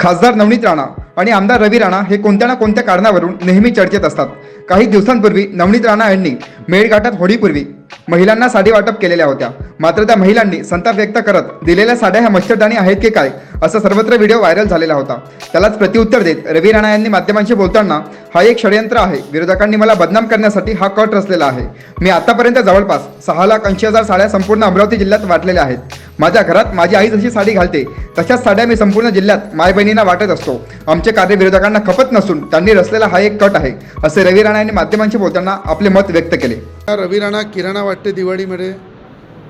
खासदार नवनीत राणा आणि आमदार रवी राणा हे कोणत्या ना कोणत्या कारणावरून नेहमी चर्चेत असतात. काही दिवसांपूर्वी नवनीत राणा यांनी मेळघाटात होळीपूर्वी महिलांना साडी वाटप केलेल्या होत्या. मात्र त्या महिलांनी संताप व्यक्त करत दिलेल्या साड्या ह्या मच्छरदाणी आहेत की काय? असा सर्वत्र व्हिडिओ व्हायरल झालेला होता. त्यालाच प्रत्युत्तर देत रवी राणा यांनी माध्यमांशी बोलताना हा एक षडयंत्र आहे. विरोधकांनी मला बदनाम करण्यासाठी हा कट रचलेला आहे. मी आतापर्यंत जवळपास सहा लाख ऐंशी हजार साड्या संपूर्ण अमरावती जिल्ह्यात वाटलेल्या आहेत. माझ्या घरात माझी आई जशी साडी घालते तशाच साड्या मी संपूर्ण जिल्ह्यात माय बहिणींना वाटत असतो. आमचे कार्य विरोधकांना खपत नसून त्यांनी रचलेला हा एक कट आहे असे रवी राणा यांनी माध्यमांशी बोलताना आपले मत व्यक्त केले. रवी राणा किराणा वाटते दिवाळीमध्ये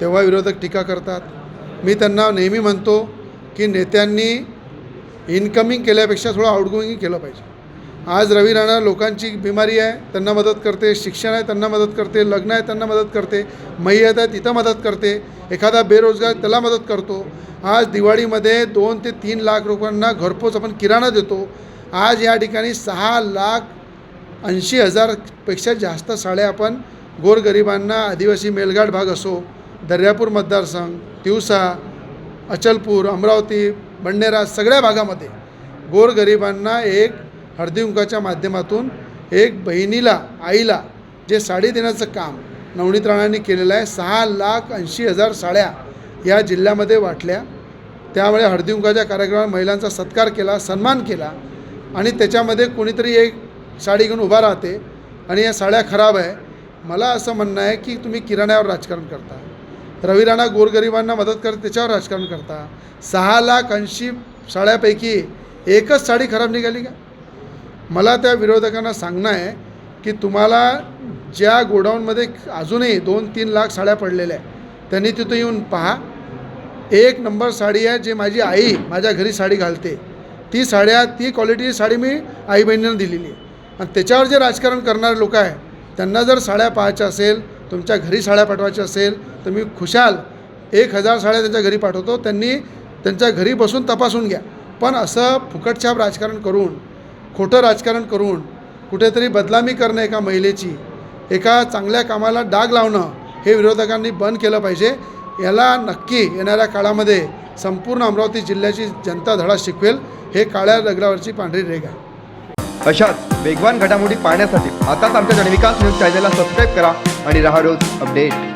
तेव्हा विरोधक टीका करतात. मी त्यांना नेहमी म्हणतो की नेत्यांनी इन्कमिंग केल्यापेक्षा थोडं आउटगोईंग केलं पाहिजे. आज रवी राणा लोकांची बिमारी आहे त्यांना मदत करते शिक्षण आहे त्यांना मदत करते लग्न आहे त्यांना मदत करते मैयत आहे तिथं मदत करते एखादा बेरोजगार त्याला मदत करतो. आज दिवाळीमध्ये दोन ते तीन लाख रुपयांना घरपोच आपण किराणा देतो. आज या ठिकाणी सहा लाख ऐंशी हजारपेक्षा जास्त साड्या आपण गोरगरिबांना आदिवासी मेलघाट भाग असो दर्यापूर मतदारसंघ तिवसा अचलपूर अमरावती बंडेरा सगळ्या भागामध्ये गोरगरिबांना एक हळदीकुंकाच्या माध्यमातून एक बहिणीला आईला जे साडी देण्याचं काम नवनीत राणांनी केलेलं आहे सहा लाख ऐंशी हजार साड्या या जिल्ह्यामध्ये वाटल्या. त्यामुळे हळदीकुंकाच्या कार्यक्रमात महिलांचा सत्कार केला सन्मान केला आणि त्याच्यामध्ये कोणीतरी एक साडी घेऊन उभा राहते आणि या साड्या खराब आहे. मला असं म्हणणं आहे की तुम्ही किराण्यावर राजकारण करता. रवी राणा गोरगरिबांना मदत करत त्याच्यावर राजकारण करता. सहा लाख ऐंशी साड्यापैकी एकच साडी खराब निघाली का? मला त्या विरोधकांना सांगणं आहे की तुम्हाला ज्या गोडाऊनमध्ये अजूनही दोन तीन लाख साड्या पडलेल्या आहेत त्यांनी तिथं येऊन पहा. एक नंबर साडी आहे जी माझी आई माझ्या घरी साडी घालते. ती साड्या ती क्वालिटीची साडी मी आई बहिणींना दिलेली आहे. आणि त्याच्यावर जे राजकारण करणारे लोक आहे त्यांना जर साड्या पाहायच्या असेल तुमच्या घरी साड्या पाठवायच्या असेल तर मी खुशाल. एक हजार साड्या त्यांच्या घरी पाठवतो. त्यांनी त्यांच्या घरी बसून तपासून घ्या. पण असं फुकटछाप राजकारण करून खोटं राजकारण करून कुठेतरी बदलामी करणं एका महिलेची एका चांगल्या कामाला डाग लावणं हे विरोधकांनी बंद केलं पाहिजे. याला नक्की येणाऱ्या काळामध्ये संपूर्ण अमरावती जिल्ह्याची जनता धडा शिकवेल. हे काळ्या दगडावरची पांढरी रेगा आहे अशाच वेगवान घडामोडी पाहण्यासाठी आताच आमच्या जनविकास न्यूज चॅनलला सबस्क्राईब करा आणि राहा रोज अपडेट